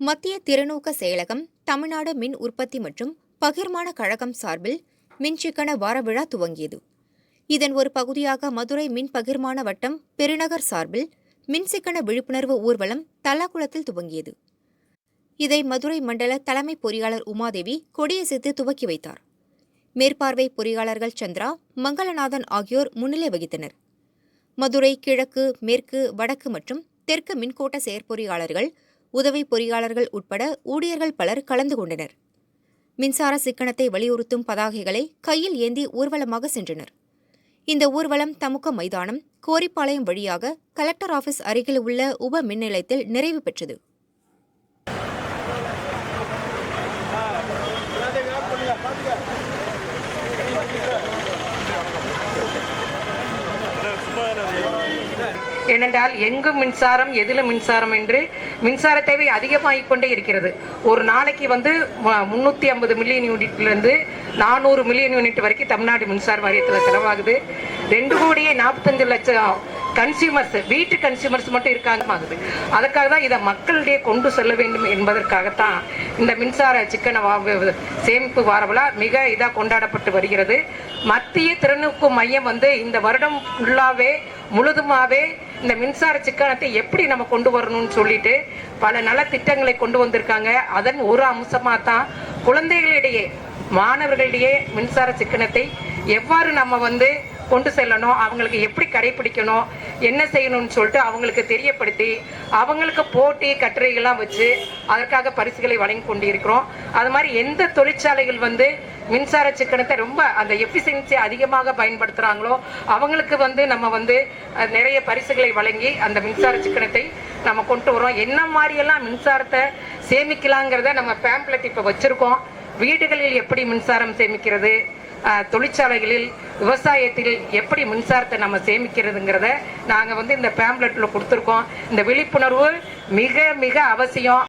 மத்திய திறனூக்க செயலகம் தமிழ்நாடு மின் உற்பத்தி மற்றும் பகிர்மான கழகம் சார்பில் மின்சிக்கன வாரவிழா துவங்கியது. இதன் ஒரு பகுதியாக மதுரை மின் பகிர்மான வட்டம் பெருநகர் சார்பில் மின்சிக்கன விழிப்புணர்வு ஊர்வலம் தலாக்குளத்தில் துவங்கியது. இதை மதுரை மண்டல தலைமை பொறியாளர் உமாதேவி கொடியசைத்து துவக்கி வைத்தார். மேற்பார்வை பொறியாளர்கள் சந்திரா மங்களநாதன் ஆகியோர் முன்னிலை வகித்தனர். மதுரை கிழக்கு மேற்கு வடக்கு மற்றும் தெற்கு மின்கோட்ட செயற்பொறியாளர்கள் உதவி பொறியாளர்கள் உட்பட ஊழியர்கள் பலர் கலந்து கொண்டனர். மின்சார சிக்கனத்தை வலியுறுத்தும் பதாகைகளை கையில் ஏந்தி ஊர்வலமாக சென்றனர். இந்த ஊர்வலம் தமுக்க மைதானம் கோரிப்பாளையம் வழியாக கலெக்டர் ஆபீஸ் அருகில் உள்ள உப மின் நிலையத்தில் நிறைவு பெற்றது. ஏனென்றால் எங்கு மின்சாரம் எதில் மின்சாரம் என்று மின்சார தேவை அதிகமாகிக் கொண்டே இருக்கிறது. ஒரு நாளைக்கு வந்து முந்நூற்றி ஐம்பது மில்லியன் யூனிட்லேருந்து நானூறு மில்லியன் யூனிட் வரைக்கும் தமிழ்நாடு மின்சார வாரியத்தில் செலவாகுது. ரெண்டு கோடியே நாற்பத்தஞ்சு லட்சம் கன்சியூமர்ஸ் வீட்டு கன்சியூமர்ஸ் மட்டும் இருக்காங்க ஆகுது அதுக்காக தான் இதை மக்களிடையே கொண்டு செல்ல வேண்டும் என்பதற்காகத்தான் இந்த மின்சார சிக்கன வா- சேமிப்பு வார மிக இதாக கொண்டாடப்பட்டு வருகிறது. மத்திய திறனுக்கு மையம் வந்து இந்த வருடம் ஃபுல்லாகவே முழுதுமாவே இந்த மின்சார சிக்கனத்தை எப்படி நம்ம கொண்டு வரணும்னு சொல்லிட்டு பல நல திட்டங்களை கொண்டு வந்திருக்காங்க. அதன் ஒரு அம்சமாக தான் குழந்தைகளிடையே மாணவர்களிடையே மின்சார சிக்கனத்தை எவ்வாறு நம்ம வந்து கொண்டு செல்லணும் அவங்களுக்கு எப்படி கடைபிடிக்கணும் என்ன செய்யணும்னு சொல்லிட்டு அவங்களுக்கு தெரியப்படுத்தி அவங்களுக்கு போட்டி கட்டுரைகள்லாம் வச்சு அதற்காக பரிசுகளை வழங்கி கொண்டிருக்கிறோம். அது மாதிரி எந்த தொழிற்சாலைகள் வந்து மின்சார சிக்கனத்தை ரொம்ப அந்த எஃபிஷியன்சி அதிகமாக பயன்படுத்துகிறாங்களோ அவங்களுக்கு வந்து நம்ம வந்து நிறைய பரிசுகளை வழங்கி அந்த மின்சார சிக்கனத்தை நம்ம கொண்டு வரோம் என்ன மாதிரியெல்லாம் மின்சாரத்தை சேமிக்கலாங்கிறத நம்ம பேம்ப்ளெட் இப்போ வச்சுருக்கோம். வீடுகளில் எப்படி மின்சாரம் சேமிக்கிறது தொழிற்சாலைகளில் விவசாயத்தில் எப்படி மின்சாரத்தை நம்ம சேமிக்கிறதுங்கிறத நாங்கள் வந்து இந்த பேம்ப்ளெட்டில் கொடுத்துருக்கோம். இந்த விழிப்புணர்வு மிக மிக அவசியம்.